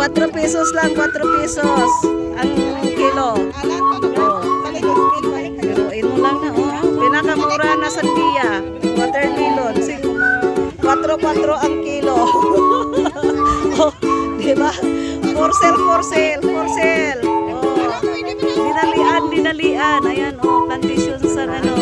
4 pesos lang, 4 pesos ang kilo. Oh. Biruin mo lang na, oh. Pinakamura na sandia. Watermelon. 4-4 ang kilo. oh, di? For sale, for sale, for sale. Oh. Dinalian, dinalian. Ayan, oh, plantation sa ano,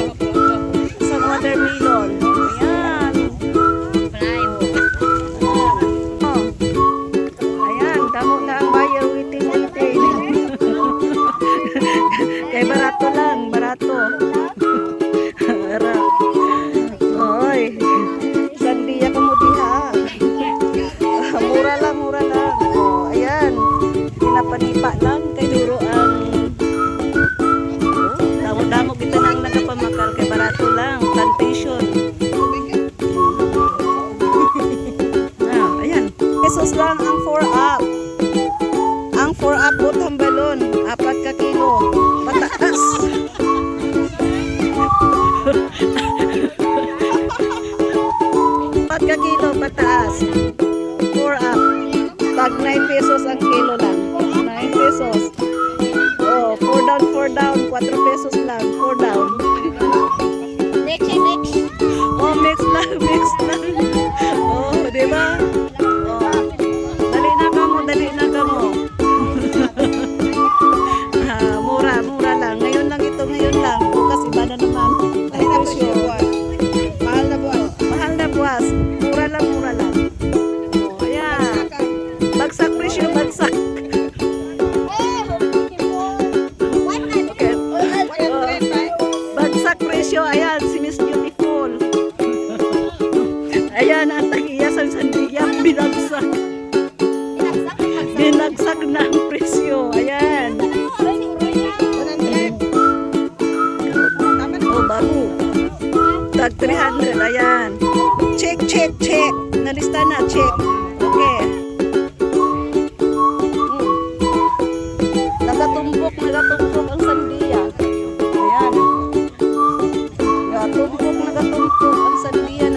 Apat ka kilo pataas. 4 up. Tag 9 pesos ang kilo lang. 9 pesos. Oh, 4 down, 4 down. 4 pesos lang. 4 down. Next, next. Oh, mix lang, mix lang. Oh, di ba? Oh. Dali na ka mo, dali na Tag 300, ayan. Check, check, check. Nalista na, check. Okay. Hmm. Nagatumpok, nagatumpok ang sandiya. Ayan. Nagatumpok, nagatumpok ang sandiya,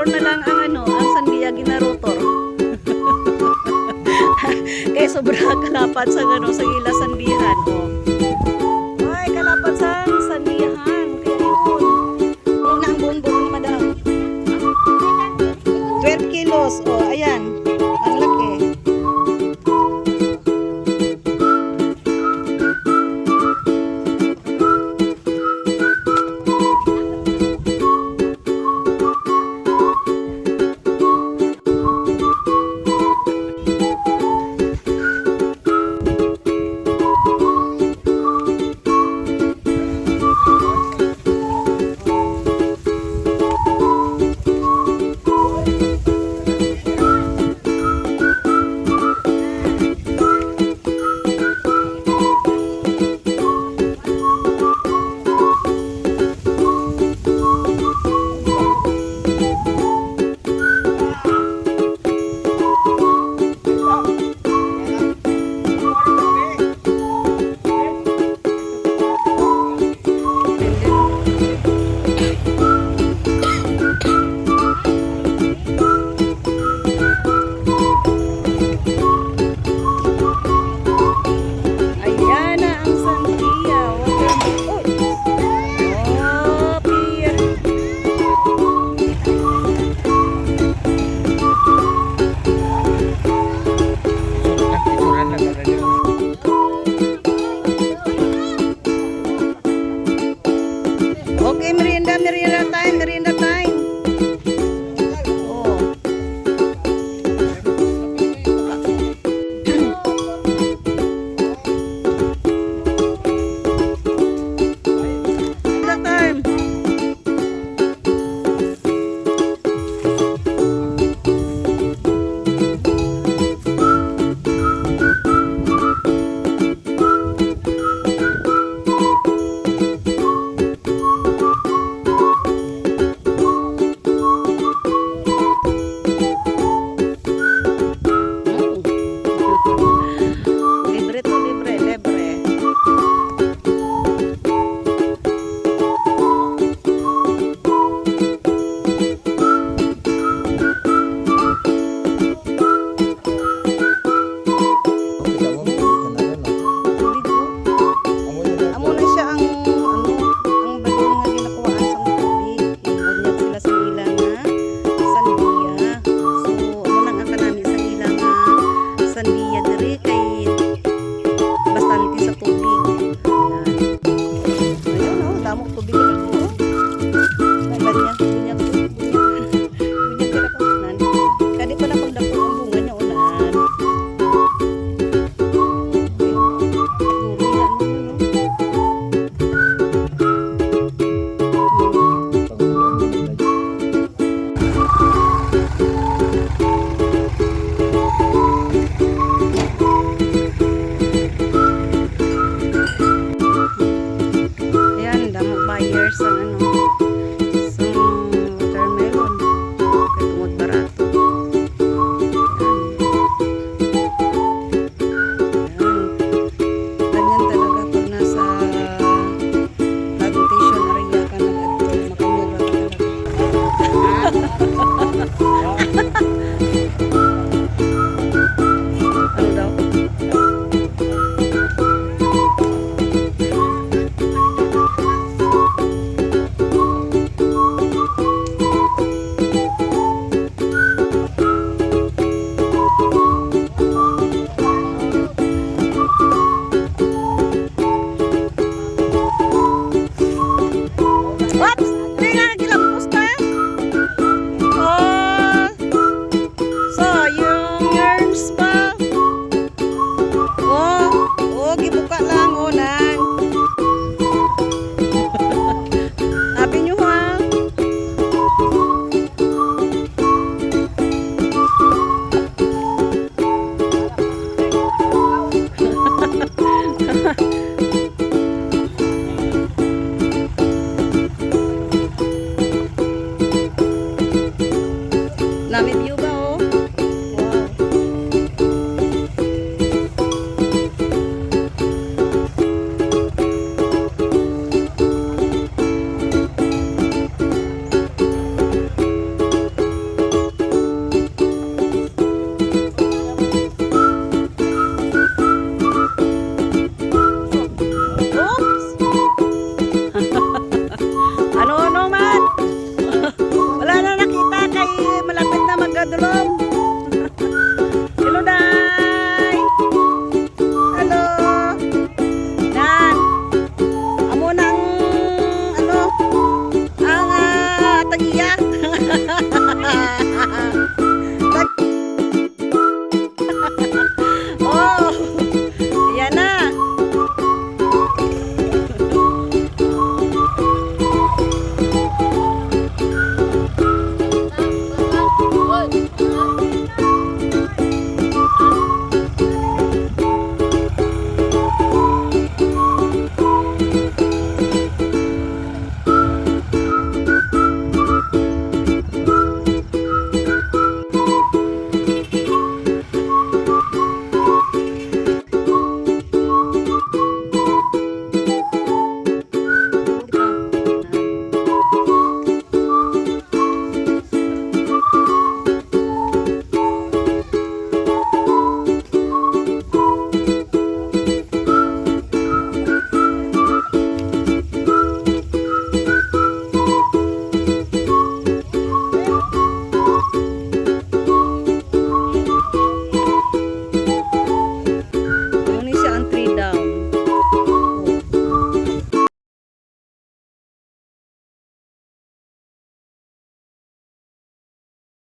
ginarotor na lang ang ano, ang sandiya ginarotor. Kaya sobra kalapat sa ano, sa ila.